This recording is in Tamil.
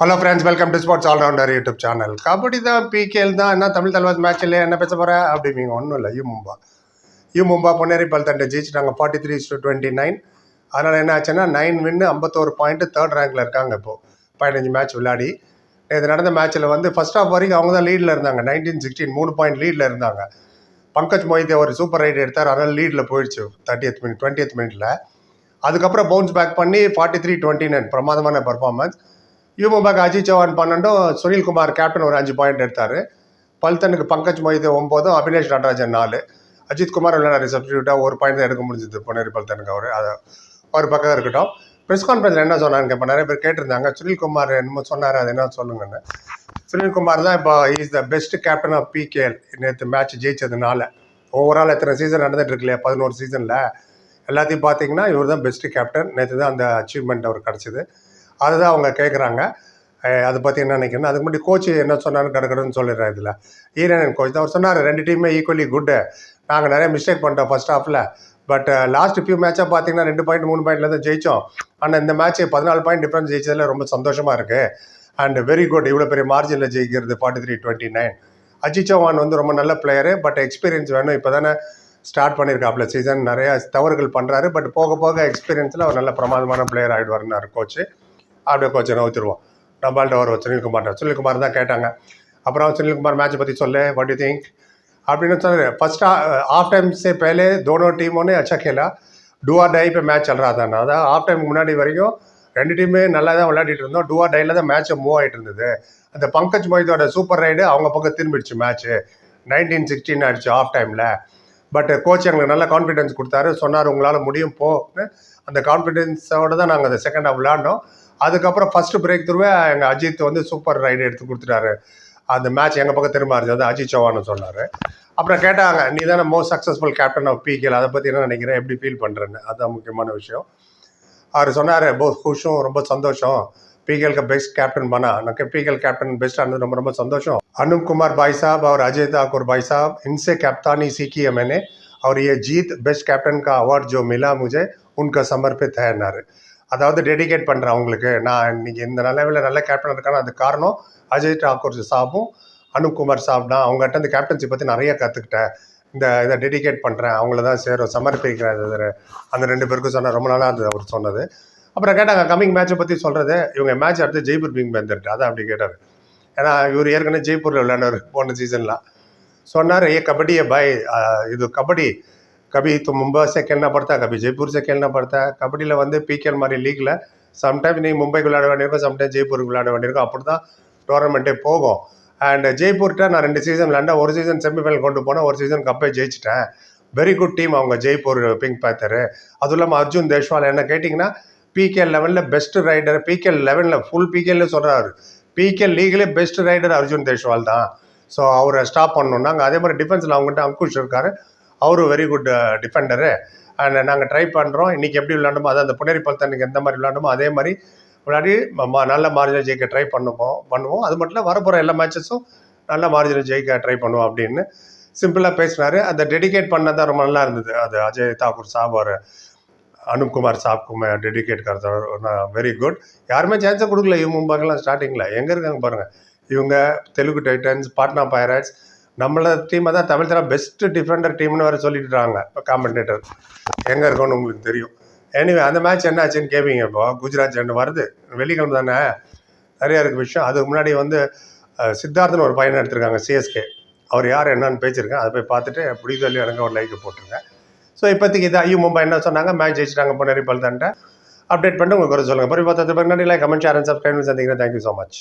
Hello friends welcome to sports allrounder YouTube channel kabaddi தான் பிகேஎல் தான் என்ன தமிழ் தலைவாஸ் மேட்ச் இல்லையா என்ன பேச போகிற அப்படிங்க ஒன்றும் இல்லை. யூ மும்பா. யூ மும்பா பொன்னேரி பல்தண்டை ஜெயிச்சிட்டாங்க forty three to twenty nine அதனால் என்ன ஆச்சுன்னா நைன் வின்னு ஐம்பத்தோரு பாயிண்ட்டு தேர்ட் ரேங்கில் இருக்காங்க இப்போது பதினஞ்சு மேட்ச் விளையாடி. இது நடந்த மேட்ச்சில் வந்து ஃபர்ஸ்ட் ஆஃப் வரைக்கும் அவங்க தான் லீடில் இருந்தாங்க. நைன்டீன் சிக்ஸ்டீன் மூணு பாயிண்ட் லீடில் இருந்தாங்க. பங்கஜ் மொய்தே ஒரு சூப்பர் ரைட் எடுத்தார் அதனால் லீடில் போயிடுச்சு தேர்ட்டி எத் மினிட் டுவெண்ட்டியத் மினிட்டில் அதுக்கப்புறம் பவுன்ஸ் பேக் பண்ணி ஃபார்ட்டி த்ரீ டுவெண்ட்டி நைன் பிரமாதமான பர்ஃபார்மன்ஸ் யூமுபாக் அஜித் சவான் பன்னெண்டும் சுனில்குமார் கேப்டன் ஒரு அஞ்சு பாயிண்ட் எடுத்தார். பல்தனுக்கு பங்கஜ் மொய்து ஒம்போதும் அபினேஷ் நடராஜன் நாலு. அஜித் குமார் விளையாட சப்ஸ்டியூட்டாக ஒரு பாயிண்ட் தான் எடுக்க முடிஞ்சது பொன்னேரி பல்தனுக்கு அவர். அதை ஒரு பக்கம் இருக்கட்டும். ப்ரெஸ் கான்ஃபரன்ஸில் என்ன சொன்னாங்க இப்போ நிறைய பேர் கேட்டிருந்தாங்க. சுனில்குமார் என்னமோ சொன்னார் அது என்ன சொல்லுங்கன்னு. சுனில்குமார் தான் இப்போ is the best captain of PKL நேற்று மேட்ச் ஜெயிச்சதுனால. ஓவரால் எத்தனை சீசன் நடந்துட்டு இல்லையா? பதினோரு சீசனில் எல்லாத்தையும் பார்த்தீங்கன்னா இவர் தான் பெஸ்ட் கேப்டன் நேற்று தான் அந்த அச்சீவ்மெண்ட் அவர் கிடச்சிது. அதுதான் அவங்க கேட்குறாங்க அதை பற்றி என்ன நினைக்கணும்? அதுக்கு முன்னாடி கோச் என்ன சொன்னாலும் கிடக்கணும்னு சொல்லிடுறேன் இதில். ஈரன் கோச் தான். அவர் சொன்னார் ரெண்டு டீமே ஈக்குவலி குட்டு நாங்கள் நிறைய மிஸ்டேக் பண்ணிட்டோம் ஃபர்ஸ்ட் ஹாஃபில் பட் லாஸ்ட் ஃபியூ மேட்சாக பார்த்தீங்கன்னா ரெண்டு பாயிண்ட் மூணு பாயிண்ட்ல தான் ஜெயிச்சோம். ஆனால் இந்த மேட்ச் பதினாலு பாயிண்ட் டிஃப்ரென்ஸ் ஜெயிச்சதில் ரொம்ப சந்தோஷமாக இருக்குது அண்ட் வெரி குட் இவ்வளோ பெரிய மார்ஜினில் ஜெயிக்கிறது forty three twenty nine Ajit Chauhan வந்து ரொம்ப நல்ல பிளேயரு பட் எக்ஸ்பீரியன்ஸ் வேணும். இப்போ தானே ஸ்டார்ட் பண்ணியிருக்காப்புல சீசன் நிறையா தவறுகள் பண்ணுறாரு பட் போக போக எக்ஸ்பீரியன்ஸில் அவர் நல்ல பிரமாதமான பிளேயர் ஆகிடுவாருன்னாரு கோச்சு அப்படியே கோச்சை நவுத்திடுவோம் நம்மள்ட்ட ஒரு சுனில்குமார் சுனில்குமார் தான் கேட்டாங்க அப்புறம் சுனில்குமார் மேட்ச் பற்றி சொல்லு வாட் யூ திங்க் அப்படின்னு சொன்னாரு फर्स्ट हाफ टाइम से पहले दोनों टीमों ने अच्छा खेला डुआ डाई पे मैच चल रहा था ना அதாவது ஆஃப் டைம் முன்னாடி வரைக்கும் ரெண்டு டீமே நல்லா தான் விளையாடிட்டு இருந்தோம் டூஆ டைல தான் மேட்ச் மூவ் ஆகிட்டு இருந்தது அந்த பங்கஜ் மொய்தோட சூப்பர் ரைடு அவங்க பக்கம் திரும்பிடுச்சு மேட்ச்சு நைன்டீன் சிக்ஸ்டீன் ஆயிடுச்சு ஆஃப் டைமில் பட் கோச் எங்களுக்கு நல்ல கான்ஃபிடன்ஸ் கொடுத்தாரு சொன்னார் உங்களால் முடியும் போன்னு அந்த கான்ஃபிடென்ஸோட தான் நாங்கள் அந்த செகண்ட் ஹாஃப் விளையாண்டோம் அதுக்கப்புறம் ஃபஸ்ட்டு பிரேக் த்ரூவே எங்கள் அஜித் வந்து சூப்பர் ரைடு எடுத்து கொடுத்துட்டாரு. அந்த மேட்ச் எங்கள் பக்கம் திரும்ப இருந்தது அஜித் சௌஹான்னு சொன்னார். அப்புறம் கேட்டாங்க நீ தானே most successful captain of PKL அதை பற்றி என்ன நினைக்கிறேன் எப்படி ஃபீல் பண்ணுறேன்னு அதுதான் முக்கியமான விஷயம். அவர் சொன்னார் ரொம்ப ஹுஷும் ரொம்ப சந்தோஷம். பிகேலுக்கு பெஸ்ட் கேப்டன் பண்ணா எனக்கு பிகேல் கேப்டன் பெஸ்ட் ஆனது ரொம்ப ரொம்ப சந்தोषம் अनुप कुमार भाई साहब और अजय ठाकुर भाई साहब इनसे कप्तानी सीखी है मैंने और ये जीत बेस्ट कैप्टन का अवार्ड जो मिला मुझे उनका அதாவது டெடிகேட் பண்ணுறேன் அவங்களுக்கு. நான் இன்றைக்கி இந்த நிலவில் நல்ல கேப்டன் இருக்கான அது காரணம் அஜய் டாக்கூர் சாபும் அனுக்குமார் சாப் தான். அவங்ககிட்ட இந்த கேப்டன்சி பற்றி நிறைய கற்றுக்கிட்டேன் இந்த இதை டெடிகேட் பண்ணுறேன் அவங்கள தான் சேரும். சமர்ப்பிக்கிறேன் அந்த ரெண்டு பேருக்கும் சொன்ன ரொம்ப நாளாக அது அவர் சொன்னது. அப்புறம் கேட்டாங்க கம்மிங் மேட்ச்சை பற்றி சொல்கிறது இவங்க மேட்ச் அடுத்து ஜெய்ப்பூர் பிங் வந்துட்டு அதான் அப்படி கேட்டார். ஏன்னா இவர் ஏற்கனவே ஜெய்ப்பூரில் விளையாண்டவர் போன சீசன்லாம் சொன்னார் ஏ கபடியை பாய் இது கபடி கபி तो मुंबई से खेलना पड़ता है कभी जयपुर से खेलना पड़ता है கபடியில் வந்து பிகேஎல் மாதிரி லீக்கில் சம்டைம் நீ மும்பைக்கு விளையாட வேண்டியிருக்கும் சம்டைம் ஜெய்ப்பூருக்கு விளையாட வேண்டியிருக்கும் அப்படி தான் டோர்னமெண்ட்டே போகும் அண்ட் ஜெய்ப்பூர்கிட்ட நான் ரெண்டு சீசன் விளையாண்டேன் ஒரு சீசன் செமிஃபைனல் கொண்டு போனேன் ஒரு சீசன் கப்பே ஜெயிச்சிட்டேன் வெரி குட் டீம் அவங்க ஜெய்ப்பூர் பிங்க் பேத்தரு அதுவும் இல்லாமல் அர்ஜுன் தேஷ்வால் என்ன கேட்டிங்கன்னா பிகேஎல் லெவலில் பெஸ்ட் ரைடர் பிகேஎல் லெவனில் ஃபுல் பிகேல சொல்கிறாரு PKL லீக்லே best raider Arjun Deshwal தான் ஸோ அவரை ஸ்டாப் பண்ணணுன்னாங்க அதே மாதிரி டிஃபென்ஸில் அவங்ககிட்ட அங்குஷ் இருக்காரு அவரும் very good defender uh, and நாங்கள் ட்ரை பண்ணுறோம் இன்றைக்கி எப்படி விளையாண்டோமோ அதான் அந்த புனேரி பல்தனுக்கு எந்த மாதிரி விளையாண்டோமோ அதே மாதிரி விளையாடி ம- நல்ல மார்ஜினில் ஜெயிக்க ட்ரை பண்ணுவோம் பண்ணுவோம். அது மட்டும் இல்லை வரப்போகிற எல்லா மேட்சஸும் நல்ல மார்ஜினில் ஜெயிக்க ட்ரை பண்ணுவோம் அப்படின்னு சிம்பிளாக பேசினார். அந்த டெடிகேட் பண்ண தான் ரொம்ப நல்லா இருந்தது. அது அஜய் தாக்கூர் சாப் அவர் அனுப்குமார் சாப்குமே டெடிகேட் கருத்து வெரி குட் யாருமே சான்ஸை கொடுக்கல. இவங்க மும்பாக்கெல்லாம் ஸ்டார்டிங்கில் எங்கே இருக்காங்க பாருங்கள் இவங்க தெலுங்கு டைட்டன்ஸ் பாட்னா பைரட்ஸ் நம்மள டீமை தான் தமிழ் தர பெஸ்ட் டிஃபெண்டர் டீம்னு வேறு சொல்லிட்டுறாங்க. இப்போ காமெண்டேட்டர் எங்கே இருக்கும்னு உங்களுக்கு தெரியும். எனிவே அந்த மேட்ச் என்ன ஆச்சுன்னு கேட்பீங்க இப்போ. குஜராத் ரெண்டு வருது. வெள்ளிக்கிழமை தானே? நிறையா இருக்குது விஷயம். அதுக்கு முன்னாடி வந்து சித்தார்த்தன் ஒரு பையனை எடுத்திருக்காங்க சிஎஸ்கே அவர் யார் என்னன்னு பேசியிருக்கேன். அதை போய் பார்த்துட்டு பிடிக்கல இல்லையோ எனக்கு ஒரு லைக் போட்டுருங்க. ஸோ இப்போதைக்கு இது ஐயோ மும்பை என்ன சொன்னாங்க? மேட்ச் ஜெயிச்சிட்டாங்க பொன்னேரி பல்தான்ட்ட. அப்டேட் பண்ணிட்டு உங்களுக்கு ஒரு சொல்லுங்கள் பிறகு பார்த்து நன்றி like comment share and subscribe சந்திக்கிறேன். Thank you so much